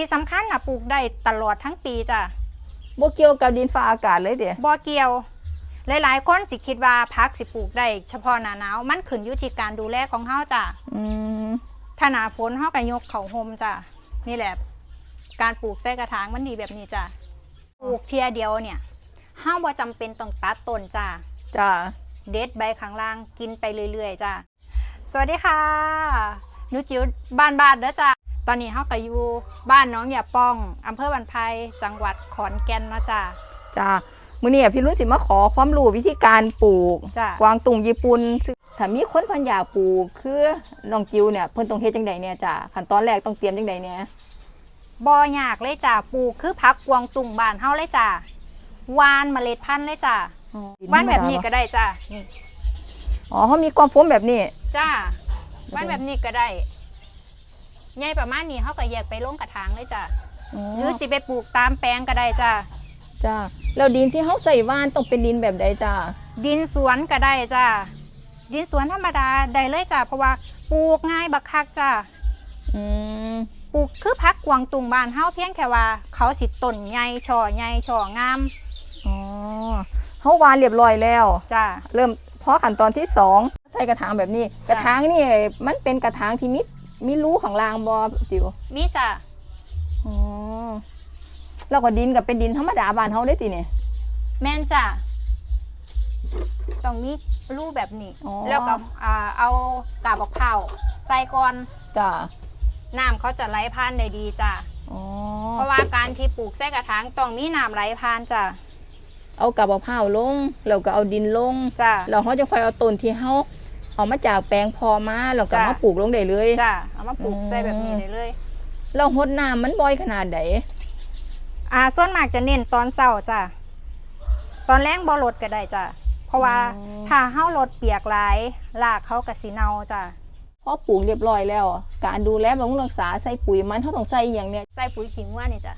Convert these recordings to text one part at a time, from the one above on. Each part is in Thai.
ที่สำคัญนะปลูกได้ตลอดทั้งปีจ้ะบ่เกี่ยวกับดินฟ้าอากาศเลยเด้บ่เกี่ยว หลายๆคนสิคิดว่าพักสิปลูกได้เฉพาะหน้าหนาวมันขึ้นอยู่ที่การดูแลของเฮาจ้ะอืมถ้าหน้าฝนเฮาก็ยกเขาห่มจ้ะนี่แหละ การปลูกใส่กระถางมันดีแบบนี้จ้ะปลูกเทียเดียวเนี่ยเฮาบ่จำเป็นต้องตัดต้นจ้ะจ้าเด็ดใบข้างล่างกินไปเรื่อยๆจ้ะสวัสดีค่ะหนูจิ๋วบ้านบ้านเด้อจ้ะ ตอนนี้เฮาก็อยู่บ้านน้องอย่าป้องอำเภอบันไพจังหวัดขอนแก่นเนาะจ้ะจ้ามื้อนี้พี่รุ่นสิมาขอความรู้วิธีการปลูก จ้ะ กวางตุงญี่ปุ่นซึ่งถ้ามีคนเพันอยากปลูกคือน้องจิวเนี่ยเพิ่นต้องเฮ็ดจังไดเนี่ยจ้าขั้นตอนแรกต้องเตรียมจังไดเนี่ยบ่ยากเลยจ้ะปลูกคือพักกวางตุงบ้านเฮาเลยจ้ะหวานเมล็ดพันธุ์เลยจ้ะหวานแบบนี้ก็ได้จ้ะนี่อ๋อเขามีความโฟมแบบนี้ จ้ะหวานแบบนี้ก็ได้ ใหญ่ประมาณนี้เฮาก็แยกไปลงกระถางเลยจ้ะอ๋อหรือสิไปปลูกตามแปลงก็ได้จ้ะจ้าแล้วดินที่เขาใส่ว่านต้องเป็นดินแบบใดจ้าดินสวนก็ได้จ้ะดินสวนธรรมดาได้เลยจ้ะเพราะว่าปลูกง่ายบักคักจ้ะอืมปลูกคือพักกวางตุงบ้านเฮาเพียงแค่ว่า เขาสิต้นใหญ่ช่อใหญ่ช่องามอ๋อเขาวานเรียบร้อยแล้ว จ้ะ เริ่มเพราะขั้นตอนที่สองใส่กระถางแบบนี้ กระถางนี่มันเป็นกระถางที่มี มีรูข้างล่างบอจิวมีจ้ะอ๋อแล้วก็ดินกับเป็นดินธรรมดาบ้านเฮาได้ติเนี่ยแม่นจ้ะต้องมีรูปแบบนี้อ๋อ แล้วก็อ่าเอากาบมะพร้าวใส่ก่อนจ้าน้ำเขาจะไหลผ่านได้ดีจ้ะอ๋อเพราะว่าการที่ปลูกใส่กระถางต้องมีน้ำไหลผ่านจ้ะเอากับมะพร้าวลงแล้วก็เอาดินลงจ้ะแล้วเขาจะค่อยเอาต้นที่เขา เอามาจากแปลงพอมาแล้วก็จ้ะ มาปลูกลงได้เลย จ้ะเอามาปลูกอืม ใส่แบบนี้ได้เลย เราหดน้ำมันบ่อยขนาดไหนอ่าส่วนมากจะเน้นตอนเช้าจ้ะตอนแรงบ่ลดก็ได้จ้ะเพราะว่าอ๋อถ้าเฮาลดเปียกหลายรากเขาก็สิเน่าจ้ะพอปลูกเรียบร้อยแล้ว การดูแลบำรุงรักษาใส่ปุ๋ยมันเขาต้องใส่อหย่างเนี้ยใส่ปุ๋ยขิงว่านี่จ้ะ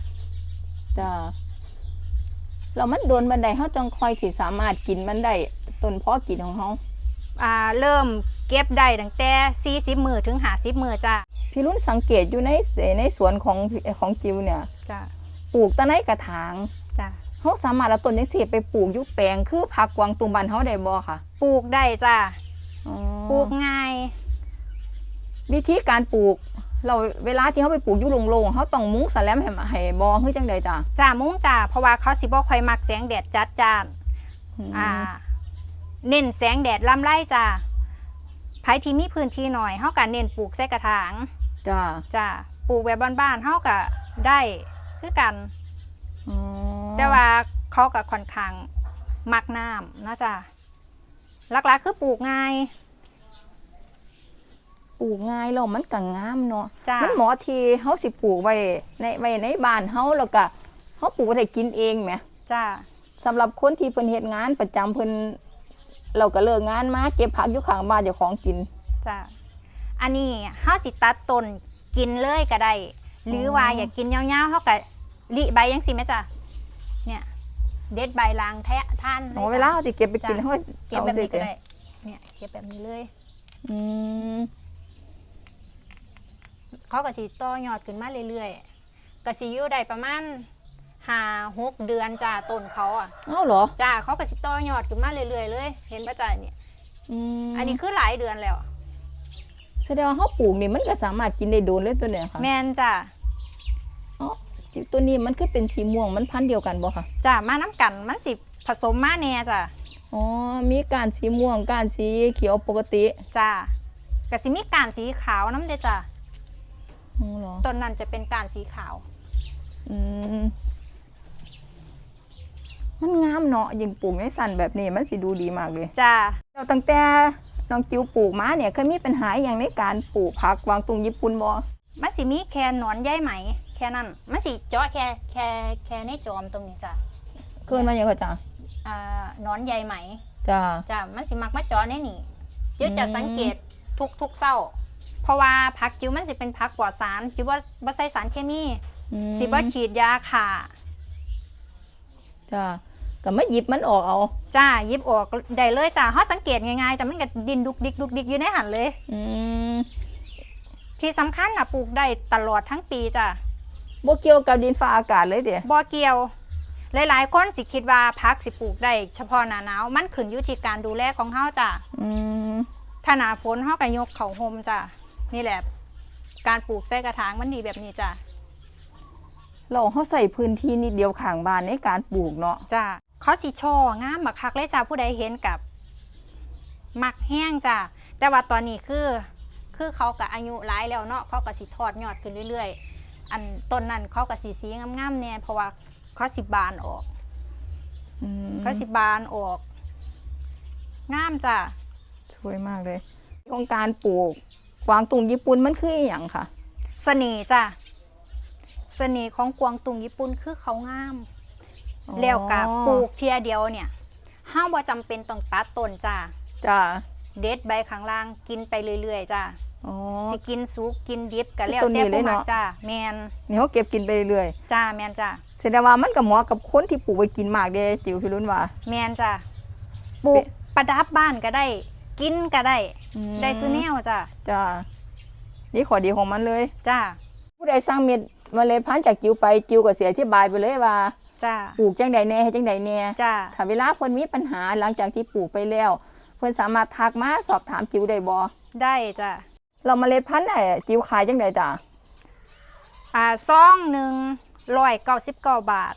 จ้าแล้วมันโดนบันไดเขาจังคอยที่สามารถกินมันได้ต้นเพาะกินของเขาอ่า เริ่มเก็บได้ตั้งแต่ 40 มื้อถึง 50 มื้อจ้ะพี่รุ่นสังเกตอยู่ในในสวนของของจิวเนี่ยจ้ะปลูกแตะในกระถางจ้ะเขาสามารถเอาต้นจังสีไปปลูกอยุแปลงคือผักกวางตุงบันเขาได้บ่ค่ะ ปลูกได้จ้ะอ๋อปลูกง่าย วิธีการปลูก เราเวลาที่เขาไปปลูกอยุโล่งๆเขาต้องมุ้งสแลมให้ให้บอคือจังใดจ้ะจ้ะมุ้งจ้ะเพราะว่าเขาสิบ่ค่อยมักแสงแดดจัดจ้านอ่า เน้นแสงแดดลำไรจ้ะไผที่มีพื้นที่หน่อยเฮาก็เน้นปลูกใส่กระถางจ้าจ้ะปลูกแบบบ้านๆเฮาก็ได้คือกันอ๋อแต่ว่าเขาก็ค่อนข้างมักน้ำนะจ๊ะหลักๆคือปลูกง่าย ปลูกง่ายแล้วมันก็งามเนาะจ้ะ มันเหมาะที่เขาสิปลูกไว้ในไว้ในบ้านเขาแล้วก็เขาปลูกไว้ให้กินเองไหมจ้ะสำหรับคนที่เพิ่นเฮ็ดงานประจำเพิ่น เราก็เลิกงานมาเก็บผักอยู่ข้างบ้านเจ้าของกิน จ้ะอันนี้เฮาสิตัดต้นกินเลยก็ได้ หรือว่าอ๋อออยากกินยาวๆเฮาก็ลิใบยังสิแม่จ้ะเนี่ยเด็ดใบลางแทะท่านอ๋อจ้ะเวลาเขาสิเก็บไปกินจ้ะเขาก็เก็บอาแบบสินี้ก็ได้เนี่ยเก็บแบบนี้เลย อืมเขาก็สิต่อยอดขึ้นมาเรื่อยๆก็สิอยู่ได้ประมาณ ห้าหกเดือนจ้าต้นเขาอะเอ้าเหรอจ้าเขาก็สิต่อยอดขึ้นมาเรื่อยๆเลย เห็นปะจ้าเนี่ยอืมอันนี้คือหลายเดือนแล้ว แสดงว่าเขาปลูกนี่มันก็สามารถกินได้โดนเลยตัวเนี้ยค่ะแมนจ้าอ๋อตัวนี้มันคือเป็นสีม่วงมันพันธุ์เดียวกันบ่ค่ะจ้ามาน้ำกันมันสิผสมมาแน่จ้าอ๋อมีการสีม่วงการสีเขียวปกติจ้าก็สิมีการสีขาวน้ำเด้อจ้าอ๋อเหรอต้นนั้นจะเป็นการสีขาว อืม มันงามเนาะยิ่งปลูกในสันแบบนี้มันสิดูดีมากเลยจ้าเราตั้งแต่น้องจิวปลูกมาเนี่ยเคยมีปัญหาอย่างในการปลูกผักวางตุงญี่ปุ่นบ่มันสิมีแค่หนอนใยไหม แค่นั้นมันสิเจาะแค่แค่แค่ในจอมตรงนี้จ้าเกินมาอย่างก็จ้ะอ่าหนอนใยไหมจ้าจ้ะมันสิมักมาจอในนี่จิ๋วจะอืมสังเกตทุกทุกเศร้า เพราะว่าผักจิ๋วมันสิเป็นผักปลอดสารจิ๋วว่าบ่ใส่สารเคมีอืมสิบ่ฉีดยาค่ะจ้า ก็มาหยิบมันออกเอา จ้าหยิบออกได้เลยจ้าเฮาสังเกตง่ายๆจ้ะมันก็ดินดุกดิกดุกดิกอยู่ในหันเลย อืมที่สำคัญน่ะปลูกได้ตลอดทั้งปีจ้ะบ่เกี่ยวกับดินฟ้าอากาศเลยเด้บ่เกี่ยว หลายๆคนสิคิดว่าพักสิปลูกได้เฉพาะหน้าหนาวมันขึ้นอยู่ที่การดูแลของเฮาจ้ะอืมถ้าหน้าฝนเฮาก็ยกเขาห่มจ้ะนี่แหละ การปลูกใส่กระถางมันดีแบบนี้จ้ะเราเฮาใส่พื้นที่นิดเดียวข้างบ้านในการปลูกเนาะจ้ะ เขาสิช่องามบักคักเลยจ้ะผู้ใดเห็นกับมักแห้งจ้ะแต่ว่าตอนนี้คือ คือเขาก็อายุหลายแล้วเนาะเขาก็สิทอดยอดขึ้นเรื่อย ๆ อันต้นนั้นเขาก็สีสีงามๆเนี่ยเพราะว่าเขาสิบานออกอืมเขาสิบานออกงามจ้ะสวยมากเลยโครงการปลูกกวางตุงญี่ปุ่นมันคืออหย่างค่ะเสน่ห์จ้ะเสน่ห์ของกวางตุงญี่ปุ่นคือเขางามอ๋อ แล้วก็ปลูกเทียเดียวเนี่ยห้าว่าจำเป็นต้องตัดต้นจ้ะจ้าเด็ดใบข้างล่างกินไปเรื่อยๆจ้ะอ๋อสิกินสุกกินดิบก็แล้วต้นนี้แต่เลยผู้มักเนาะจ้ะแมนนี่เขาเก็บกินไปเรื่อยจ้าแมนจ้ะๆแสดงว่ามันก็เหมาะกับคนที่ปลูกไว้กินมากเด้จิ๋วพี่รุ่นว่า แมนจ้ะปลูกประดับบ้านก็ได้ กินก็ได้อืมได้ซื้อแนวจ้ะจ้านี่ขอดีของมันเลย จ้าผู้ใดสร้างเม็ดเมล็ดพันธุ์จากจิ๋วไปจิ๋วก็เสียอธิบายไปเลยว่า จ้าปลูกจังใดแหน่เฮ็ดจังใดแหน่จ้าถ้าเวลาเพิ่นมีปัญหาหลังจากที่ปลูกไปแล้ว เพิ่นสามารถทักมาสอบถามจิ๋วได้บ่ได้จ้ะเราเมล็ดพันธุ์ไหนจิ๋วขายจังใดจ้ะอ่าซองหนึ่งร้อยเก้าสิบเก้าบาท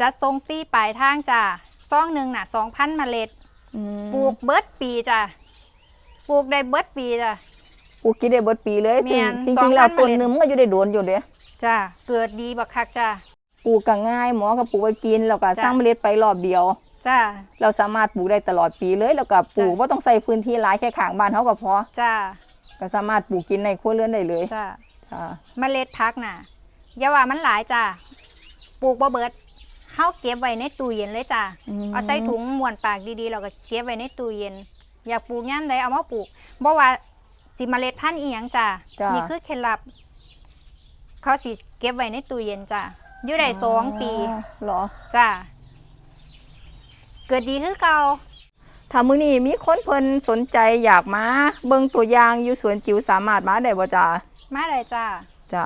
จะส่งฟรีปลายทางจ้ะซองหนึ่งน่ะสองพันเมล็ดอืมปลูกเบิดปีจ้ะปลูกได้เบิดปีจ้ะปลูกกินได้เบิดปีเลยแม่นจริงสจองริงๆแล้วพันเมล็ดต้นหนึงมันก็อยู่ได้โดนอยู่เด้จ้ะเกิดดีบักคักจ้ะ ปลูกก็ง่ายหมอก็ปลูกไว้กินแล้วก็จ้ะสร้างเมล็ดไปรอบเดียว จ้ะเราสามารถปลูกได้ตลอดปีเลย แล้วก็ปลูกจ้ะว่าต้องใส่พื้นที่หลายแค่ข้างบ้านเฮาก็พอจ้ะก็สามารถปลูกกินในครัวเรือนได้เลยจ้ะจ้าเมล็ดพักน่ะอย่าว่ามันหลายจ้ะปลูกบ่เบิดเฮาเก็บไว้ในตู้เย็นเลยจ้ะมเอาใส่ถุงม้วนปากดีๆแล้วก็เก็บไว้ในตู้เย็น อยากปลูกย่ามใดเอามาปลูกบ่ว่าสิเมล็ดพันธุ์อีหยังจ้ะจ้ะนี่คือเคล็ดลับเขาสิเก็บไว้ในตู้เย็นจ้ะ อยู่ได้สองปีอ๋อเหรอจ้ะเกิดดีคือเก่าถ้ามื้อนี้มีคนเพิ่นสนใจอยากมาเบิ่งตัวอย่างอยู่สวนจิ๋วสามารถมาได้บ่จ้ามาเลยจ้ะจ้า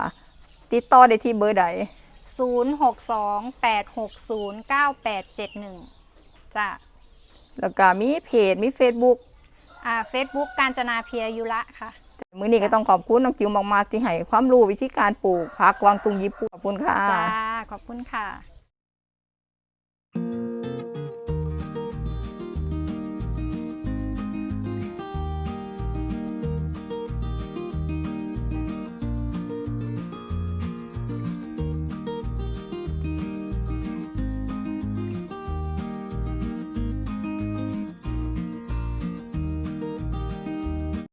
ติดต่อได้ที่เบอร์ใด0628609871จ้ะแล้วก็มีเพจมี Facebook อ่า Facebook การจนาเพียยุระค่ะ มื้อนี้ก็ต้องขอบคุณน้องจิ๋วมากๆที่ให้ความรู้วิธีการปลูกผักกวางตุงญี่ปุ่นขอบคุณค่ะ จ้า ขอบคุณค่ะ